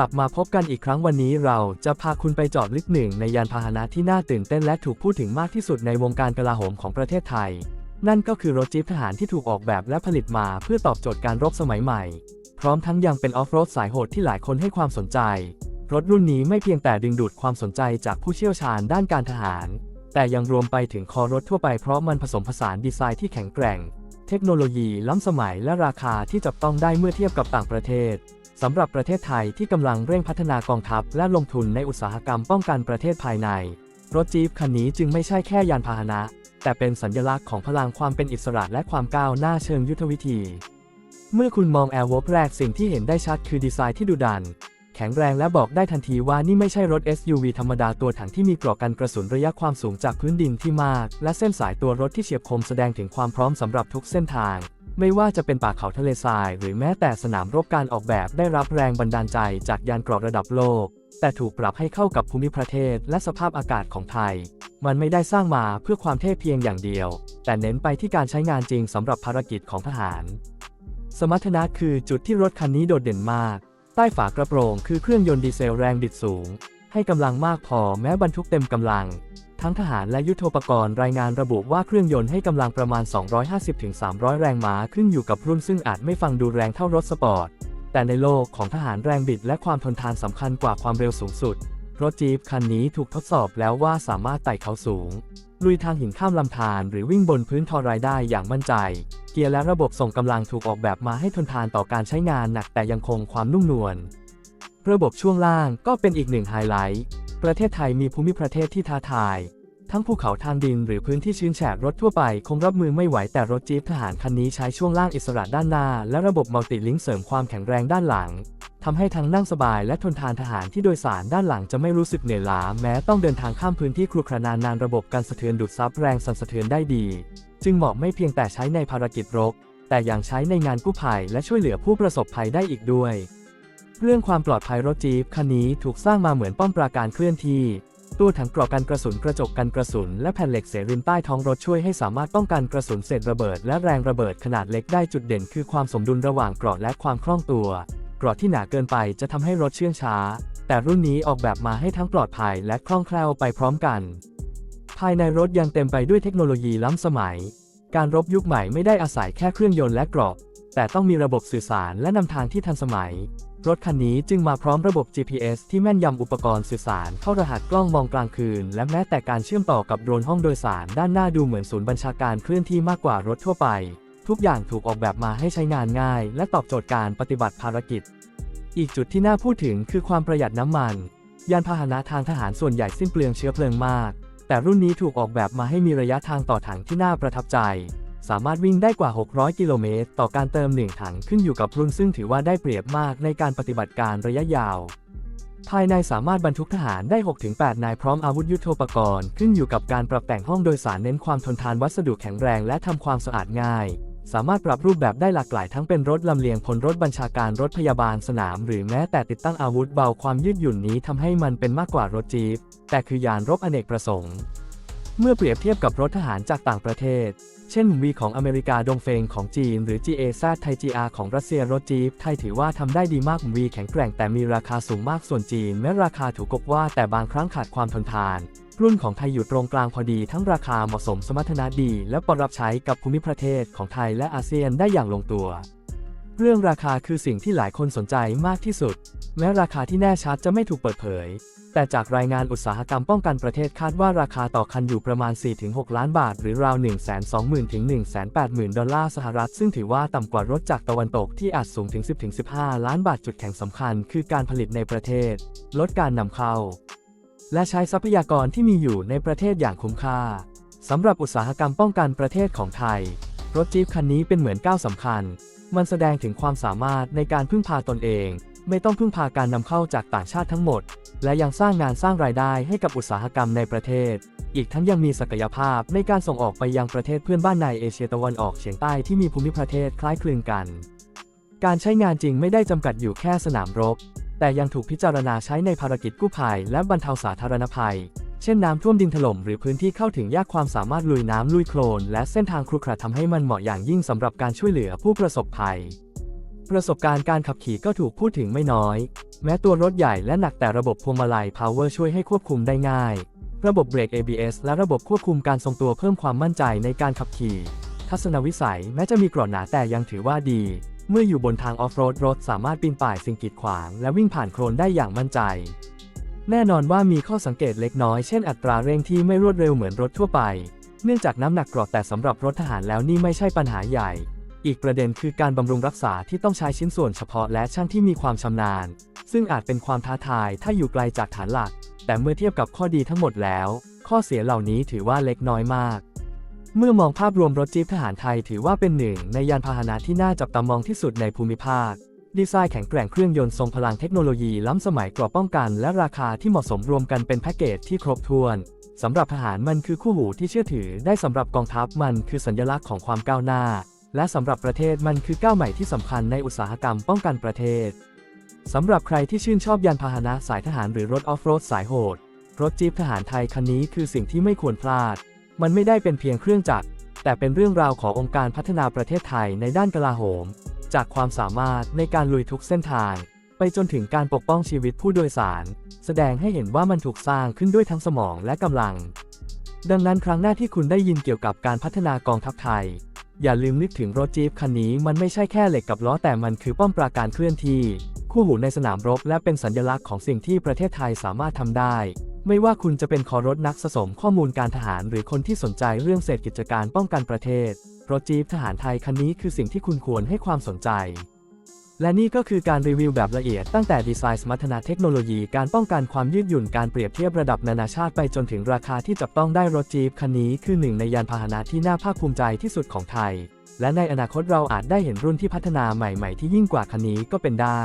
ลับมาพบกันอีกครั้งวันนี้เราจะพาคุณไปเจอดลึกหนึ่งในยานพาหนะที่น่าตื่นเต้นและถูกพูดถึงมากที่สุดในวงการกลาโหมของประเทศไทย นั่นก็คือรถจี๊ปทหารที่ถูกออกแบบและผลิตมาเพื่อตอบโจทย์การรบสมัยใหม่ พร้อมทั้งยังเป็นออฟโรดสายโหดที่หลายคนให้ความสนใจ รถรุ่นนี้ไม่เพียงแต่ดึงดูดความสนใจจากผู้เชี่ยวชาญด้านการทหาร แต่ยังรวมไปถึงคอรถทั่วไปเพราะมันผสมผสานดีไซน์ที่แข็งแกร่ง เทคโนโลยีล้ำสมัยและราคาที่จับต้องได้เมื่อเทียบกับต่างประเทศ สำหรับประเทศไทยที่กำลังเร่งพัฒนากองทัพและลงทุนในอุตสาหกรรมป้องกันประเทศภายใน รถจี๊ปคันนี้จึงไม่ใช่แค่ยานพาหนะ แต่เป็นสัญลักษณ์ของพลังความเป็นอิสระและความก้าวหน้าเชิงยุทธวิธี เมื่อคุณมองแอร์วอแรกสิ่งที่เห็นได้ชัดคือดีไซน์ที่ดุดัน แข็งแรงและบอกได้ทันทีว่านี่ไม่ใช่รถ SUV ธรรมดาตัวถังที่มีเกราะกันกระสุนระยะความสูงจากพื้นดินที่มาก และเส้นสายตัวรถที่เฉียบคมแสดงถึงความพร้อมสำหรับทุกเส้นทาง ไม่ว่าจะเป็นป่าเขาทะเลทราย หรือแม้แต่สนามรบการออกแบบได้รับแรงบันดาลใจจากยานเกราะระดับโลก แต่ถูกปรับให้เข้ากับภูมิประเทศและสภาพอากาศของไทย มันไม่ได้สร้างมาเพื่อความเท่เพียงอย่างเดียว แต่เน้นไปที่การใช้งานจริงสำหรับภารกิจของทหาร สมรรถนะคือจุดที่รถคันนี้โดดเด่นมาก ใต้ฝากระโปรงคือเครื่องยนต์ดีเซลแรงบิดสูง ให้กำลังมากพอแม้บรรทุกเต็มกำลัง ทั้งทหารและยุทโธปกรณ์รายงานระบุว่าเครื่องยนต์ให้กำลังประมาณ 250-300 แรงม้าขึ้นอยู่กับรุ่นซึ่งอาจไม่ฟังดูแรงเท่ารถสปอร์ต แต่ในโลกของทหารแรงบิดและความทนทานสำคัญกว่าความเร็วสูงสุด รถจี๊ปคันนี้ถูกทดสอบแล้วว่าสามารถไต่เขาสูง ลุยทางหินข้ามลำธารหรือวิ่งบนพื้นทอรายได้อย่างมั่นใจ เกียร์และระบบส่งกำลังถูกออกแบบมาให้ทนทานต่อการใช้งานหนักแต่ยังคงความนุ่มนวล ระบบช่วงล่างก็เป็นอีกหนึ่งไฮไลท์ ประเทศไทยมีภูมิประเทศที่ท้าทาย ทั้งภูเขาทางดินหรือพื้นที่ชื้นแฉะรถทั่วไปคงรับมือไม่ไหวแต่รถจี๊ปทหารคันนี้ใช้ช่วงล่างอิสระด้านหน้า และระบบมัลติลิงก์เสริมความแข็งแรงด้านหลังทำให้ทั้งนั่งสบายและทนทานทหารที่โดยสารด้านหลังจะไม่รู้สึกเหนื่อยล้าแม้ต้องเดินทางข้ามพื้นที่ครุขระนานนานระบบการสะเทือนดูดซับแรงสั่นสะเทือนได้ดี จึงเหมาะไม่เพียงแต่ใช้ในภารกิจรบแต่ยังใช้ในงานกู้ภัยและช่วยเหลือผู้ประสบภัยได้อีกด้วย เรื่องความปลอดภัยรถจี๊ปคันนี้ถูกสร้างมาเหมือนป้อมปราการเคลื่อนที่ตัวถังกรอกกันกระสุนกระจกกันกระสุน และแผ่นเหล็กเสริมใต้ท้องรถช่วยให้สามารถป้องกันกระสุนเศษระเบิด และแรงระเบิดขนาดเล็กได้จุดเด่นคือความสมดุลระหว่างเกราะและความคล่องตัวเกราะที่หนาเกินไปจะทำให้รถเชื่องช้า แต่รุ่นนี้ออกแบบมาให้ทั้งปลอดภัยและคล่องแคล่วไปพร้อมกัน ภายในรถยังเต็มไปด้วยเทคโนโลยีล้ำสมัย การรบยุคใหม่ไม่ได้อาศัยแค่เครื่องยนต์และเกราะ แต่ต้องมีระบบสื่อสารและนำทางที่ทันสมัย รถคันนี้จึงมาพร้อมระบบ GPS ที่แม่นยำอุปกรณ์สื่อสารเข้ารหัสกล้องมองกลางคืน และแม้แต่การเชื่อมต่อกับโดรนห้องโดยสารด้านหน้าดูเหมือนศูนย์บัญชาการเคลื่อนที่มากกว่ารถทั่วไป ทุกอย่างถูกออกแบบมาให้ใช้งานง่าย และตอบโจทย์การปฏิบัติภารกิจ อีกจุดที่น่าพูดถึงคือความประหยัดน้ำมัน ยานพาหนะทางทหารส่วนใหญ่สิ้นเปลืองเชื้อเพลิงมาก แต่รุ่นนี้ถูกออกแบบมาให้มีระยะทางต่อถังที่น่าประทับใจ สามารถวิ่งได้กว่า 600 กิโลเมตร ต่อการเติมหนึ่งถังขึ้นอยู่กับรุ่นซึ่งถือว่าได้เปรียบมากในการปฏิบัติการระยะยาว ภายในสามารถบรรทุกทหารได้ 6-8 นายพร้อมอาวุธยุโทโธปกรณ์ ขึ้นอยู่กับการปรับแต่งห้องโดยสารเน้นความทนทานวัสดุแข็งแรงและทำความสะอาดง่าย สามารถปรับรูปแบบได้หลากหลายทั้งเป็นรถลำเลียงพลรถบัญชาการรถพยาบาลสนาม หรือแม้แต่ติดตั้งอาวุธเบาความยืดหยุ่นนี้ทำให้มันเป็นมากกว่ารถจี๊ปแต่คือยานรบอเนกประสงค์ เมื่อเปรียบเทียบกับรถทหารจากต่างประเทศ เช่นวีของอเมริกาดงเฟงของจีน หรือ GAZ ไทย GR ของรัสเซียรถจี๊ปไทยถือว่าทำได้ดีมากวีแข็งแกร่งแต่มีราคาสูงมากส่วนจีนแม้ราคาถูกกบว่าแต่บางครั้งขาดความทนทาน รุ่นของไทยอยู่ตรงกลางพอดีทั้งราคาเหมาะสมสมรรถนะดี และปรับใช้กับภูมิประเทศของไทยและอาเซียนได้อย่างลงตัว เรื่องราคาคือสิ่งที่หลายคนสนใจมากที่สุด แม้ราคาที่แน่ชัดจะไม่ถูกเปิดเผย แต่จากรายงานอุตสาหกรรมป้องกันประเทศคาดว่าราคาต่อคันอยู่ประมาณ 4-6 ล้านบาท หรือราว 120,000ถึง180,000 ดอลลาร์สหรัฐ ซึ่งถือว่าต่ำกว่ารถจากตะวันตกที่อาจสูงถึง 10-15 ล้านบาทจุดแข็งสำคัญ คือการผลิตในประเทศ ลดการนำเข้า และใช้ทรัพยากรที่มีอยู่ในประเทศอย่างคุ้มค่าสำหรับอุตสาหกรรมป้องกันประเทศของไทย รถจี๊ปคันนี้เป็นเหมือนก้าวสำคัญ มันแสดงถึงความสามารถในการพึ่งพาตนเอง ไม่ต้องพึ่งพาการนำเข้าจากต่างชาติทั้งหมด และยังสร้างงานสร้างรายได้ให้กับอุตสาหกรรมในประเทศ อีกทั้งยังมีศักยภาพในการส่งออกไปยังประเทศเพื่อนบ้านในเอเชียตะวันออกเฉียงใต้ที่มีภูมิประเทศคล้ายคลึงกัน การใช้งานจริงไม่ได้จำกัดอยู่แค่สนามรบ แต่ยังถูกพิจารณาใช้ในภารกิจกู้ภัยและบรรเทาสาธารณภัย เช่นน้ำท่วมดินถล่มหรือพื้นที่เข้าถึงยากความสามารถลุยน้ำลุยโคลน และเส้นทางครุขระทำให้มันเหมาะอย่างยิ่งสำหรับการช่วยเหลือผู้ประสบภัย ประสบการณ์การขับขี่ก็ถูกพูดถึงไม่น้อย แม้ตัวรถใหญ่และหนักแต่ระบบพวงมาลัย Power ช่วยให้ควบคุมได้ง่าย ระบบเบรก ABS และระบบควบคุมการทรงตัวเพิ่มความมั่นใจในการขับขี่ ทัศนวิสัยแม้จะมีกรอนหนาแต่ยังถือว่าดี เมื่ออยู่บนทางออฟโรดรถสามารถปีนป่ายสิ่งกีดขวาง และวิ่งผ่านโคลนได้อย่างมั่นใจ แน่นอนว่ามีข้อสังเกตเล็กน้อยเช่นอัตราเร่งที่ไม่รวดเร็วเหมือนรถทั่วไป เนื่องจากน้ำหนักกรอดแต่สำหรับรถทหารแล้วนี่ไม่ใช่ปัญหาใหญ่ อีกประเด็นคือการบำรุงรักษาที่ต้องใช้ชิ้นส่วนเฉพาะและช่างที่มีความชำนาญ ซึ่งอาจเป็นความท้าทายถ้าอยู่ไกลจากฐานหลัก แต่เมื่อเทียบกับข้อดีทั้งหมดแล้ว ข้อเสียเหล่านี้ถือว่าเล็กน้อยมาก เมื่อมองภาพรวมรถจี๊ปทหารไทยถือว่าเป็นหนึ่งในยานพาหนะที่น่าจับตามองที่สุดในภูมิภาค ดีไซน์แข็งแกร่งเครื่องยนต์ทรงพลังเทคโนโลยีล้ำสมัยกรอบป้องกันและราคาที่เหมาะสมรวมกันเป็นแพ็กเกจที่ครบถ้วนสำหรับทหารมันคือคู่หูที่เชื่อถือได้สำหรับกองทัพมันคือสัญลักษณ์ของความก้าวหน้า และสำหรับประเทศมันคือก้าวใหม่ที่สำคัญในอุตสาหกรรมป้องกันประเทศสำหรับใครที่ชื่นชอบยานพาหนะสายทหารหรือรถออฟโรดสายโหด รถจี๊ปทหารไทยคันนี้คือสิ่งที่ไม่ควรพลาด มันไม่ได้เป็นเพียงเครื่องจักรแต่เป็นเรื่องราวขององค์การพัฒนาประเทศไทยในด้านกลาโหม จากความสามารถในการลุยทุกเส้นทาง ไปจนถึงการปกป้องชีวิตผู้โดยสาร แสดงให้เห็นว่ามันถูกสร้างขึ้นด้วยทั้งสมองและกำลัง ดังนั้นครั้งหน้าที่คุณได้ยินเกี่ยวกับการพัฒนากองทัพไทย อย่าลืมนึกถึงรถจี๊ปคันนี้มันไม่ใช่แค่เหล็กกับล้อแต่มันคือป้อมปราการเคลื่อนที่คู่หูในสนามรบและเป็นสัญลักษณ์ของสิ่งที่ประเทศไทยสามารถทำได้ ไม่ว่าคุณจะเป็นคอรถนักสะสมข้อมูลการทหาร หรือคนที่สนใจเรื่องเศรษฐกิจการป้องกันประเทศ รถจี๊ปทหารไทยคันนี้คือสิ่งที่คุณควรให้ความสนใจ และนี่ก็คือการรีวิวแบบละเอียดตั้งแต่ดีไซน์สมรรถนะเทคโนโลยีการป้องกันความยืดหยุ่นการเปรียบเทียบระดับนานาชาติไปจนถึงราคาที่จับต้องได้รถจี๊ปคันนี้คือหนึ่งในยานพาหนะที่น่าภาคภูมิใจที่สุดของไทย และในอนาคตเราอาจได้เห็นรุ่นที่พัฒนาใหม่ ๆ ที่ยิ่งกว่าคันนี้ก็เป็นได้